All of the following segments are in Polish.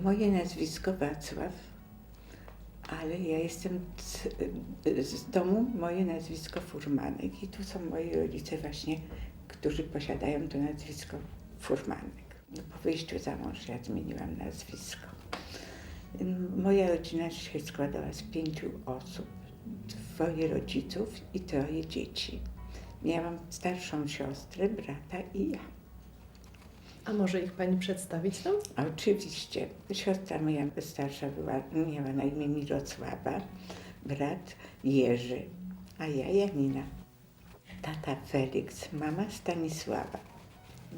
Moje nazwisko Wacław, ale ja jestem z, domu, moje nazwisko Furmanek i tu są moi rodzice właśnie, którzy posiadają to nazwisko Furmanek. Po wyjściu za mąż ja zmieniłam nazwisko. Moja rodzina się składała z pięciu osób, dwoje rodziców i troje dzieci. Miałam starszą siostrę, brata i ja. A może ich Pani przedstawić nam? Oczywiście. Siostra moja starsza była, miała na imię Mirosława, brat Jerzy, a ja Janina. Tata Felix, mama Stanisława.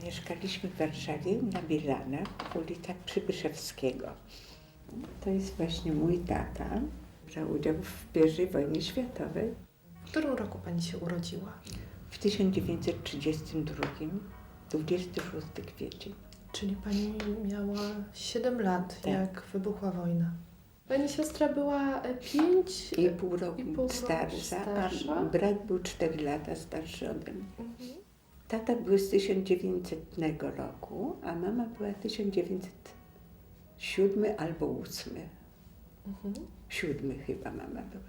Mieszkaliśmy w Warszawie na Bielanach, ulica Przybyszewskiego. To jest właśnie mój tata. Brał udział w pierwszej wojnie światowej W którym roku Pani się urodziła? w 1932, 26 kwiecień. Czyli Pani miała 7 lat, Tak. jak wybuchła wojna. Pani siostra była 5 I pół roku i pół roku starsza, starsza. a brat był 4 lata starszy ode mnie. Mhm. Tata był z 1900 roku, a mama była 1907 albo 8. Mhm. Siódmy chyba mama była.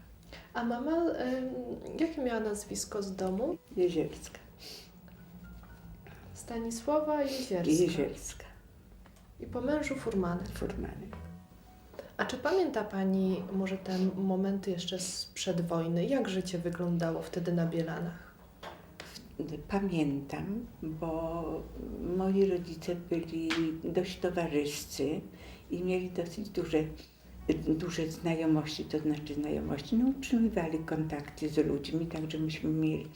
A mama, em, jakie miała nazwisko z domu? Jezielska. Stanisława Jezierska. Jezielska. I po mężu Furmanek. Furmanek. A czy pamięta Pani może te momenty jeszcze sprzed wojny? Jak życie wyglądało wtedy na Bielanach? Pamiętam, bo moi rodzice byli dość towarzyscy i mieli dosyć duże, duże znajomości, to znaczy znajomości, no utrzymywali kontakty z ludźmi, także myśmy mieli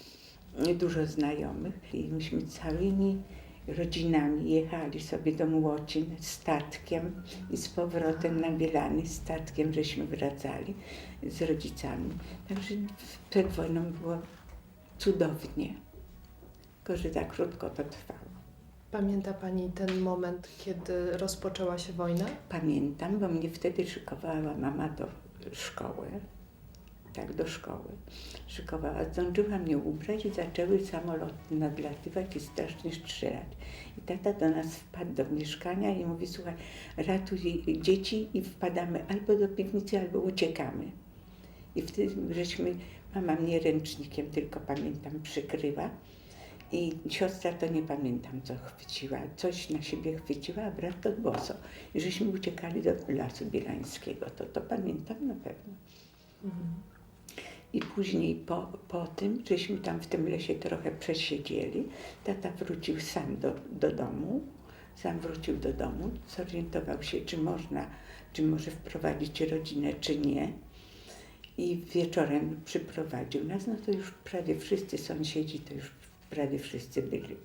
dużo znajomych i myśmy całymi rodzinami jechali sobie do Młocin statkiem i z powrotem na Bielany statkiem żeśmy wracali z rodzicami. Także przed wojną było cudownie tylko że za krótko to trwało. Pamięta Pani ten moment, kiedy rozpoczęła się wojna? Pamiętam, bo mnie wtedy szykowała mama do szkoły, tak, do szkoły. Szykowała, zdążyła mnie ubrać i zaczęły samoloty nadlatywać i strasznie strzelać. I tata do nas wpadł do mieszkania i mówi, słuchaj, ratuj dzieci i wpadamy albo do piwnicy, albo uciekamy. I wtedy żeśmy, mama mnie ręcznikiem tylko pamiętam przykryła i siostra to nie pamiętam co chwyciła, coś na siebie chwyciła, a brat to boso. I żeśmy uciekali do Lasu Bielańskiego, to, to pamiętam na pewno. I później po, po tym, żeśmy tam w tym lesie trochę przesiedzieli, tata wrócił sam do, do domu, sam wrócił do domu, zorientował się, czy można, czy może wprowadzić rodzinę, czy nie. I wieczorem przyprowadził nas, no to już prawie wszyscy sąsiedzi, to już prawie wszyscy byli.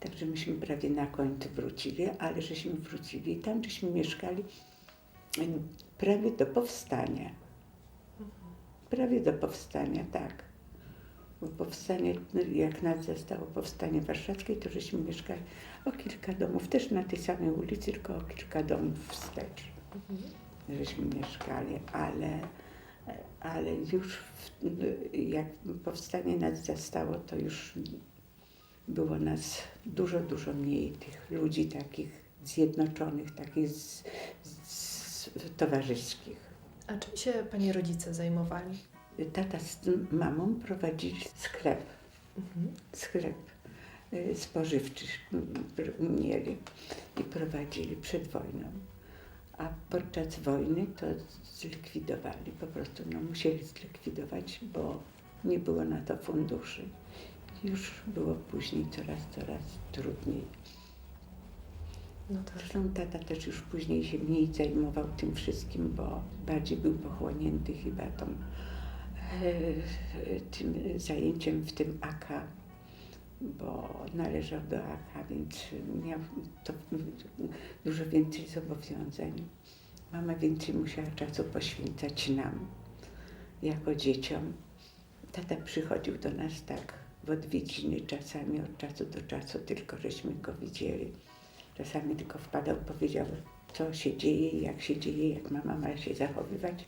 Także myśmy prawie na końcu wrócili, ale żeśmy wrócili tam żeśmy mieszkali prawie do powstania. Prawie do powstania, tak. Bo powstanie, no, jak nas zostało powstanie warszawskie, to żeśmy mieszkali o kilka domów, też na tej samej ulicy, tylko o kilka domów wstecz żeśmy mieszkali, ale, ale już w, jak powstanie nas zastało, to już było nas dużo, dużo mniej tych ludzi takich zjednoczonych, takich z, z, towarzyskich. A czym się Pani rodzice zajmowali? Tata z mamą prowadzili sklep, Mhm. sklep y, spożywczy mieli i prowadzili przed wojną. A podczas wojny to zlikwidowali, po prostu no, musieli zlikwidować, bo nie było na to funduszy. Już było później coraz, coraz trudniej. No tak. Zresztą tata też już później się mniej zajmował tym wszystkim, bo bardziej był pochłonięty chyba tą, e, tym zajęciem w tym AK, bo należał do AK, więc miał to dużo więcej zobowiązań. Mama więcej musiała czasu poświęcać nam, jako dzieciom. Tata przychodził do nas tak w odwiedziny czasami, od czasu do czasu, tylko żeśmy go widzieli. Czasami tylko wpadał, powiedział, co się dzieje, jak się dzieje, jak mama ma się zachowywać.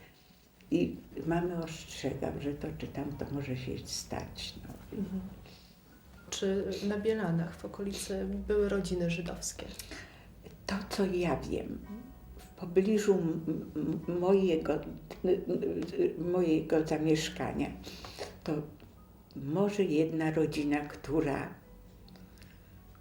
I mamy ostrzegał, że to czy tamto może się stać. No. Mhm. Czy na Bielanach w okolicy były rodziny żydowskie? To, co ja wiem, pobliżu m- m- mojego, mojego zamieszkania to może jedna rodzina, która,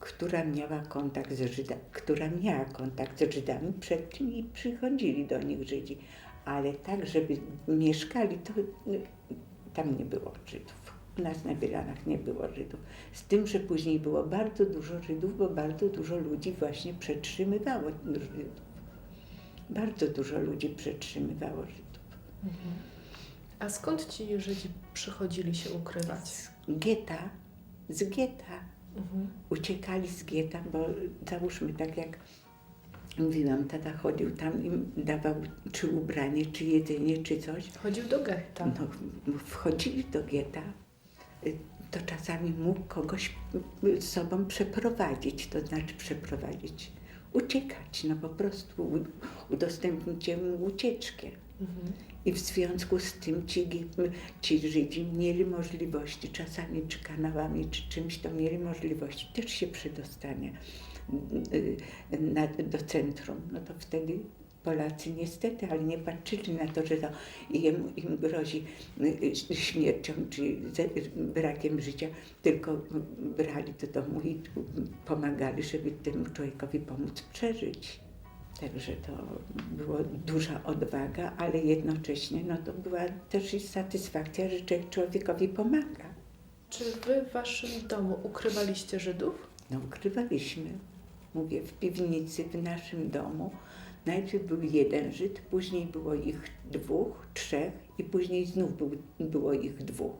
która miała kontakt z Żydami, która miała kontakt z Żydami, przed tym i przychodzili do nich Żydzi, ale tak, żeby mieszkali, to y, tam nie było Żydów. U nas na Bielanach nie było Żydów. Z tym, że później było bardzo dużo Żydów, bo bardzo dużo ludzi właśnie przetrzymywało Żydów. Bardzo dużo ludzi przetrzymywało Żydów. A skąd ci Żydzi przychodzili się ukrywać? Z getta, z getta. Mhm. Uciekali z getta, bo załóżmy tak jak mówiłam, tata chodził tam i dawał czy ubranie, czy jedzenie, czy coś. Chodził do getta. No, wchodzili do getta, to czasami mógł kogoś z sobą przeprowadzić, to znaczy przeprowadzić, uciekać, no po prostu udostępnić mu ucieczkę. Mhm. I w związku z tym ci, ci Żydzi mieli możliwości, czasami czy kanałami, czy czymś, to mieli możliwości też się przedostania do centrum. No to wtedy Polacy niestety, ale nie patrzyli na to, że to im, im grozi śmiercią czy brakiem życia, tylko brali do domu i pomagali, żeby temu człowiekowi pomóc przeżyć. Także to była duża odwaga, ale jednocześnie no to była też i satysfakcja, że człowiek człowiekowi pomaga. Czy wy w waszym domu ukrywaliście Żydów? No ukrywaliśmy, mówię, w piwnicy w naszym domu. Najpierw był jeden Żyd, później było ich dwóch, trzech i później znów był, było ich dwóch.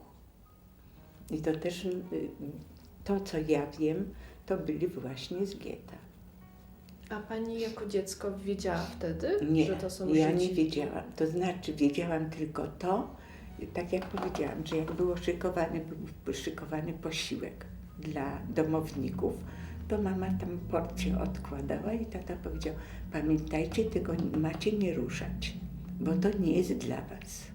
I to też y, to, co ja wiem, to byli właśnie z getta. A pani jako dziecko wiedziała wtedy, Nie, że to są ja Żydzi? nie wiedziałam. To znaczy wiedziałam tylko to, tak jak powiedziałam, że jak było szykowany, był szykowany posiłek dla domowników, to mama tam porcję odkładała i tata powiedział, pamiętajcie, tego macie nie ruszać, bo to nie jest dla was.